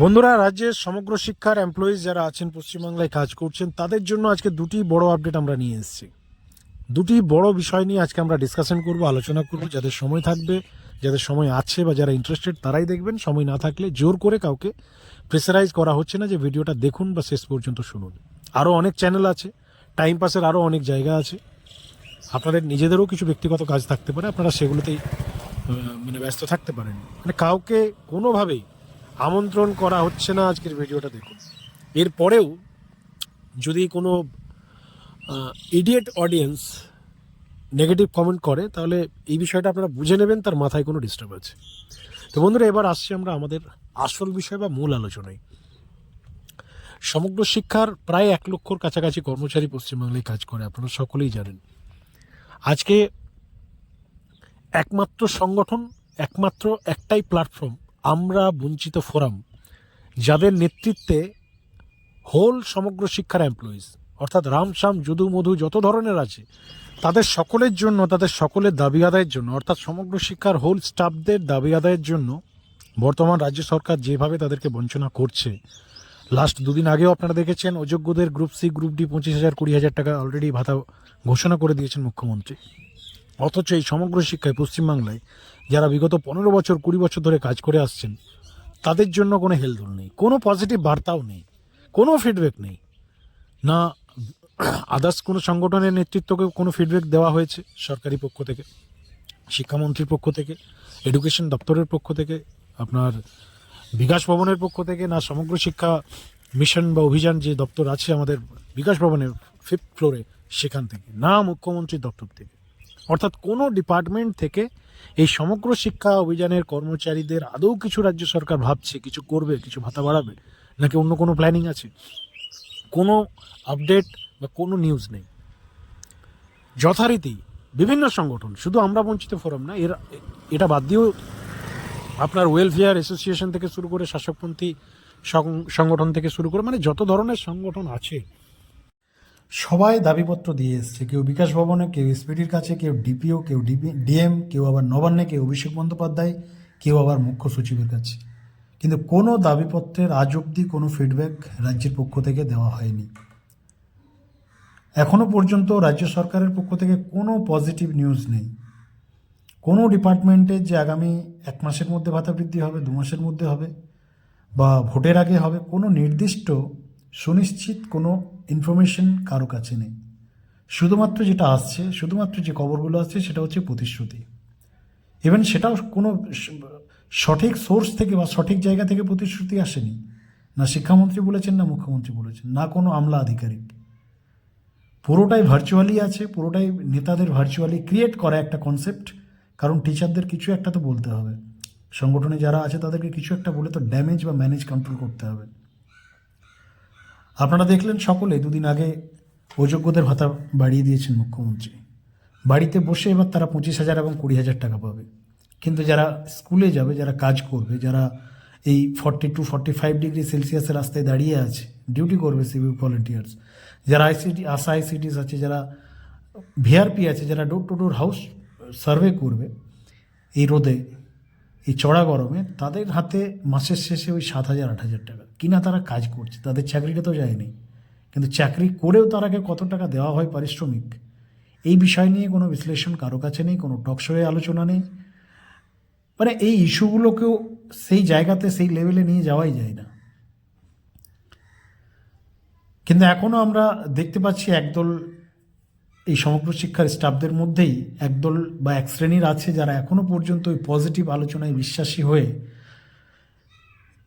বন্ধুরা, রাজ্যের সমগ্র শিক্ষার এমপ্লয়িজ যারা আছেন, পশ্চিমবাংলায় কাজ করছেন, তাদের জন্য আজকে দুটি বড় আপডেট আমরা নিয়ে এসেছি। দুটি বড় বিষয় নিয়ে আজকে আমরা ডিসকাশন করব, আলোচনা করব। যাদের সময় থাকবে, যাদের সময় আছে বা যারা ইন্টারেস্টেড তারাই দেখবেন। সময় না থাকলে জোর করে কাউকে প্রেসারাইজ করা হচ্ছে না যে ভিডিওটা দেখুন বা শেষ পর্যন্ত শুনুন। আরও অনেক চ্যানেল আছে টাইম পাসের আরও অনেক জায়গা আছে। আপনাদের নিজেদেরও কিছু ব্যক্তিগত কাজ থাকতে পারে, আপনারা সেগুলোতেই মানে ব্যস্ত থাকতে পারেন। মানে কাউকে কোনোভাবেই আমন্ত্রণ করা হচ্ছে না আজকের ভিডিওটা দেখুন। এরপরেও যদি কোনো ইডিয়েট অডিয়েন্স নেগেটিভ কমেন্ট করে, তাহলে এই বিষয়টা আপনারা বুঝে নেবেন, তার মাথায় কোনো ডিস্টার্ব আছে। তো বন্ধুরা, এবার আসছি আমরা আমাদের আসল বিষয় বা মূল আলোচনায়। সমগ্র শিক্ষার প্রায় এক লক্ষর কাছাকাছি কর্মচারী পশ্চিমবাংলায় কাজ করে, আপনারা সকলেই জানেন। আজকে একমাত্র সংগঠন, একমাত্র একটাই প্ল্যাটফর্ম আমরা বঞ্চিত ফোরাম, যাদের নেতৃত্বে হোল সমগ্র শিক্ষার এমপ্লয়িজ অর্থাৎ রামশ্যাম যদু মধু যত ধরনের আছে, তাদের সকলের জন্য, তাদের সকলের দাবি আদায়ের জন্য, অর্থাৎ সমগ্র শিক্ষার হোল স্টাফদের দাবি আদায়ের জন্য, বর্তমান রাজ্য সরকার যেভাবে তাদেরকে বঞ্চনা করছে লাস্ট দুদিন আগেও আপনারা দেখেছেন, অযোগ্যদের গ্রুপ সি গ্রুপ ডি পঁচিশ হাজার, কুড়ি হাজার টাকা অলরেডি ভাতা ঘোষণা করে দিয়েছেন মুখ্যমন্ত্রী। অথচ এই সমগ্র শিক্ষায় পশ্চিমবাংলায় যারা বিগত পনেরো বছর, কুড়ি বছর ধরে কাজ করে আসছেন, তাদের জন্য কোনো হেলদোল নেই, কোনো পজিটিভ বার্তাও নেই, কোনো ফিডব্যাক নেই। না আদার্স কোনো সংগঠনের নেতৃত্বকে কোনো ফিডব্যাক দেওয়া হয়েছে সরকারি পক্ষ থেকে, শিক্ষামন্ত্রীর পক্ষ থেকে এডুকেশন দপ্তরের পক্ষ থেকে, আপনার বিকাশ ভবনের পক্ষ থেকে, না সমগ্র শিক্ষা মিশন বা অভিযান যে দপ্তর আছে আমাদের বিকাশ ভবনের ফিফথ ফ্লোরে সেখান থেকে, না মুখ্যমন্ত্রীর দপ্তর থেকে। অর্থাৎ কোনো ডিপার্টমেন্ট থেকে এই সমগ্র শিক্ষা অভিযানের কর্মচারীদের আদৌ কিছু রাজ্য সরকার ভাবছে, কিছু করবে, কিছু ভাতা বাড়াবে, নাকি অন্য কোনো প্ল্যানিং আছে? কোনো আপডেট বা কোনো নিউজ নেই। যথারীতি বিভিন্ন সংগঠন, শুধু আমরা বঞ্চিত ফোরাম না, এর, এটা বাদ দিয়েও আপনার ওয়েলফেয়ার অ্যাসোসিয়েশন থেকে শুরু করে শাসকপন্থী সংগঠন থেকে শুরু করে মানে যত ধরনের সংগঠন আছে সবাই দাবিপত্র দিয়ে এসছে। কেউ বিকাশ ভবনে, কেউ এসপিডির কাছে, কেউ ডিপিও, কেউ ডিবি ডিএম, কেউ আবার নবান্নে, কেউ অভিষেক বন্দ্যোপাধ্যায়, কেউ আবার মুখ্য সচিবের কাছে। কিন্তু কোনো দাবিপত্রের আজ অবধি কোনো ফিডব্যাক রাজ্যের পক্ষ থেকে দেওয়া হয়নি। এখনও পর্যন্ত রাজ্য সরকারের পক্ষ থেকে কোনো পজিটিভ নিউজ নেই। কোনো ডিপার্টমেন্টে যে আগামী এক মাসের মধ্যে ভাতা বৃদ্ধি হবে, দু মাসের মধ্যে হবে, বা ভোটের আগে হবে, কোনো নির্দিষ্ট সুনিশ্চিত কোনো ইনফরমেশন কারও কাছে নেই। শুধুমাত্র যেটা আসছে, শুধুমাত্র যে খবরগুলো আসছে, সেটা হচ্ছে প্রতিশ্রুতি। ইভেন সেটাও কোনো সঠিক সোর্স থেকে বা সঠিক জায়গা থেকে প্রতিশ্রুতি আসেনি। না শিক্ষামন্ত্রী বলেছেন, না মুখ্যমন্ত্রী বলেছেন, না কোনো আমলা আধিকারিক। পুরোটাই ভার্চুয়ালি আছে, পুরোটাই নেতাদের ভার্চুয়ালি ক্রিয়েট করা একটা কনসেপ্ট কারণ টিচারদের কিছু একটা তো বলতে হবে। সংগঠনে যারা আছে, তাদেরকে কিছু একটা বলে তো ড্যামেজ বা ম্যানেজ কন্ট্রোল করতে হবে। আপনারা দেখলেন সকলে দুদিন আগে অযোগ্যদের ভাতা বাড়িয়ে দিয়েছেন মুখ্যমন্ত্রী। বাড়িতে বসে এবার তারা পঁচিশ হাজার এবং কুড়ি হাজার টাকা পাবে। কিন্তু যারা স্কুলে যাবে, যারা কাজ করবে, যারা এই forty two forty five degree সেলসিয়াসের রাস্তায় দাঁড়িয়ে আছে ডিউটি করবে সিভিক ভলেন্টিয়ার্স যারা আইসিডি আশা আইসিডিস আছে, যারা ভিআরপি আছে, যারা door to door house survey করবে, এই রোদে এই চড়া গরমে তাদের হাতে মাসের শেষে ওই সাত হাজার, আট হাজার টাকা। কিনা তারা কাজ করছে? তাদের চাকরিটা তো যায়নি। কিন্তু চাকরি করেও তারাকে কত টাকা দেওয়া হয় পারিশ্রমিক? এই বিষয় নিয়ে কোনো বিশ্লেষণ কারও কাছে নেই, কোনো টকশোয়ে আলোচনা নেই। মানে এই ইস্যুগুলোকেও সেই জায়গাতে, সেই লেভেলে নিয়ে যাওয়াই যায় না। কিন্তু এখনও আমরা দেখতে পাচ্ছি একদল এই সমগ্র শিক্ষার স্টাফদের মধ্যেই একদল বা এক শ্রেণির আছে যারা এখনও পর্যন্ত ওই পজিটিভ আলোচনায় বিশ্বাসী হয়ে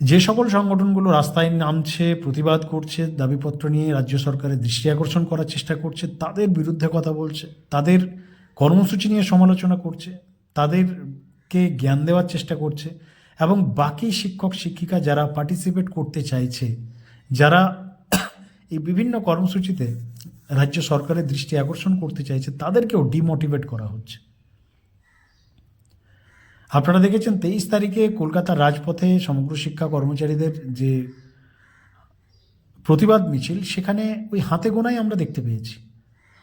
যে সকল সংগঠনগুলো রাস্তায় নামছে, প্রতিবাদ করছে, দাবিপত্র নিয়ে রাজ্য সরকারের দৃষ্টি আকর্ষণ করার চেষ্টা করছে, তাদের বিরুদ্ধে কথা বলছে, তাদের কর্মসূচি নিয়ে সমালোচনা করছে, তাদেরকে জ্ঞান দেওয়ার চেষ্টা করছে এবং বাকি শিক্ষক, শিক্ষিকা যারা পার্টিসিপেট করতে চাইছে, যারা এই বিভিন্ন কর্মসূচিতে রাজ্য সরকারের দৃষ্টি আকর্ষণ করতে চাইছে, তাদেরকেও ডিমোটিভেট করা হচ্ছে। আপনারা দেখেছেন তেইশ তারিখে কলকাতার রাজপথে সমগ্র শিক্ষা কর্মচারীদের যে প্রতিবাদ মিছিল, সেখানে ওই হাতে গোনাই আমরা দেখতে পেয়েছি।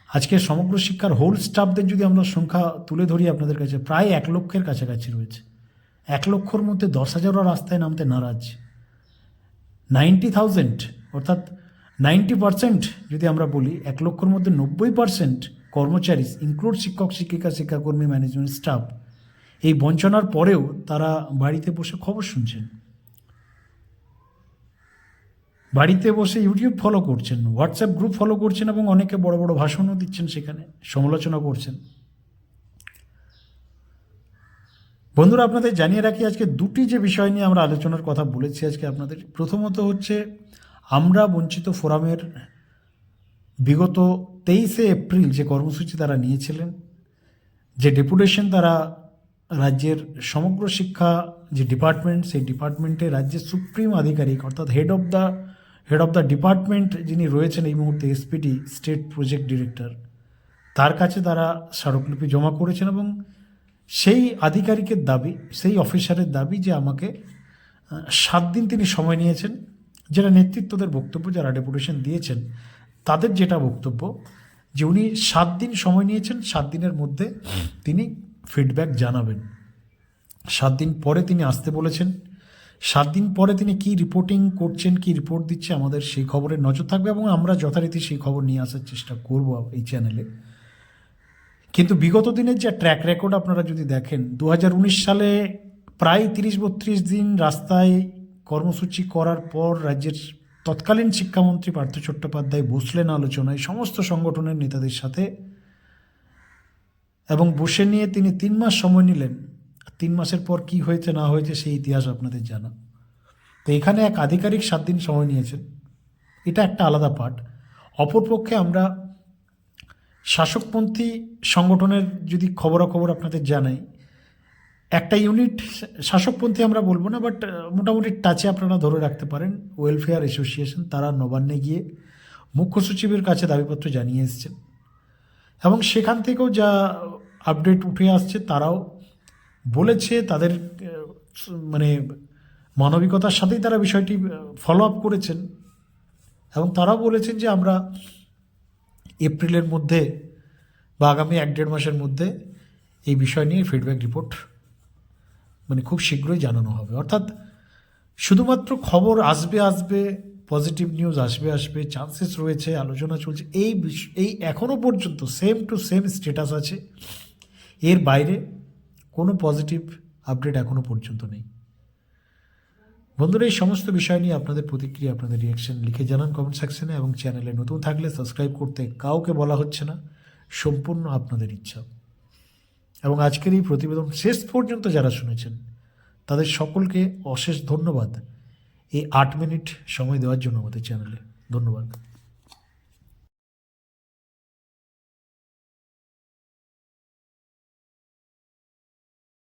আজকে সমগ্র শিক্ষার হোল স্টাফদের যদি আমরা সংখ্যা তুলে ধরি, আপনাদের কাছে প্রায় এক লক্ষের কাছাকাছি রয়েছে। এক লক্ষর মধ্যে দশ হাজারও রাস্তায় নামতে নারাজ। নাইনটি থাউজেন্ড, অর্থাৎ নাইনটি পার্সেন্ট যদি আমরা বলি, এক লক্ষর মধ্যে নব্বই পার্সেন্ট কর্মচারী ইনক্লুড শিক্ষক, শিক্ষিকা, শিক্ষাকর্মী ম্যানেজমেন্ট স্টাফ এই বঞ্চনার পরেও তারা বাড়িতে বসে খবর শুনছেন। বাড়িতে বসে ইউটিউব ফলো করছেন হোয়াটসঅ্যাপ গ্রুপ ফলো করছেন এবং অনেকে বড় বড় ভাষণও দিচ্ছেন সেখানে, সমালোচনা করছেন। বন্ধুরা, আপনাদের জানিয়ে রাখি, আজকে দুটি যে বিষয় নিয়ে আমরা আলোচনার কথা বলেছি, আজকে আপনাদের প্রথমত হচ্ছে আমরা বঞ্চিত ফোরামের বিগত তেইশে এপ্রিল যে কর্মসূচি তারা নিয়েছিলেন, যে ডেপুটেশন তারা রাজ্যের সমগ্র শিক্ষা যে ডিপার্টমেন্ট, সেই ডিপার্টমেন্টে রাজ্যের সুপ্রিম আধিকারিক, অর্থাৎ head of the head of the department যিনি রয়েছেন এই মুহূর্তে এসপিডি স্টেট প্রজেক্ট ডিরেক্টর তার কাছে তারা স্মারকলিপি জমা করেছেন এবং সেই আধিকারিকের দাবি, সেই অফিসারের দাবি যে আমাকে সাত দিন তিনি সময় নিয়েছেন। যেটা নেতৃত্বদের বক্তব্য, যারা ডেপুটেশন দিয়েছেন, তাদের যেটা বক্তব্য, যে উনি সাত দিন সময় নিয়েছেন, সাত দিনের মধ্যে তিনি ফিডব্যাক জানাবেন। সাত দিন পরে তিনি আসতে বলেছেন। সাত দিন পরে তিনি কি রিপোর্টিং করছেন, কি রিপোর্ট দিচ্ছে, আমাদের সেই খবরে নজর থাকবে এবং আমরা যথারীতি সেই খবর নিয়ে আসার চেষ্টা করব এই চ্যানেলে কিন্তু বিগত দিনের যে ট্র্যাক রেকর্ড আপনারা যদি দেখেন, দু হাজার উনিশ সালে প্রায় তিরিশ বত্রিশ দিন রাস্তায় কর্মসূচি করার পর রাজ্যের তৎকালীন শিক্ষামন্ত্রী পার্থ চট্টোপাধ্যায় বসলেন আলোচনায় সমস্ত সংগঠনের নেতাদের সাথে এবং বসে নিয়ে তিনি তিন মাস সময় নিলেন। তিন মাসের পর কি হয়েছে, না হয়েছে সেই ইতিহাস আপনাদের জানা। তো এখানে এক আধিকারিক সাত দিন সময় নিয়েছেন। এটা একটা আলাদা পার্ট অপরপক্ষে আমরা শাসকপন্থী সংগঠনের যদি খবরাখবর আপনাদের জানাই একটা ইউনিট শাসকপন্থী আমরা বলব না বাট মোটামুটি টাচে আপনারা ধরে রাখতে পারেন। ওয়েলফেয়ার অ্যাসোসিয়েশন তারা নবান্নে গিয়ে মুখ্য সচিবের কাছে দাবিপত্র জানিয়ে এসেছেন এবং সেখান থেকেও যা আপডেট উঠে আসছে, তারাও বলেছে তাদের মানে মানবিকতার সাথেই তারা বিষয়টি ফলো আপ করেছেন। এবং তারাও বলেছেন যে আমরা এপ্রিলের মধ্যে বা আগামী এক দেড় মাসের মধ্যে এই বিষয় নিয়ে ফিডব্যাক রিপোর্ট মানে খুব শীঘ্রই জানানো হবে। অর্থাৎ শুধুমাত্র খবর আসবে আসবে পজিটিভ নিউজ আসবে আসবে চান্সেস রয়েছে, আলোচনা চলছে, এই এই এখনও পর্যন্ত সেম টু সেম স্ট্যাটাস আছে। এর বাইরে কোনো পজিটিভ আপডেট এখনও পর্যন্ত নেই। বন্ধুরা, এই সমস্ত বিষয় নিয়ে আপনাদের প্রতিক্রিয়া, আপনাদের রিয়াকশন লিখে জানান কমেন্ট সেকশনে এবং চ্যানেলে নতুন থাকলে সাবস্ক্রাইব করতে কাউকে বলা হচ্ছে না। সম্পূর্ণ আপনাদের ইচ্ছা। এবং আজকের এই প্রতিবেদন শেষ পর্যন্ত যারা শুনেছেন, তাদের সকলকে অশেষ ধন্যবাদ। এই আট মিনিট সময় দেওয়ার জন্য আমাদের চ্যানেলে। ধন্যবাদ।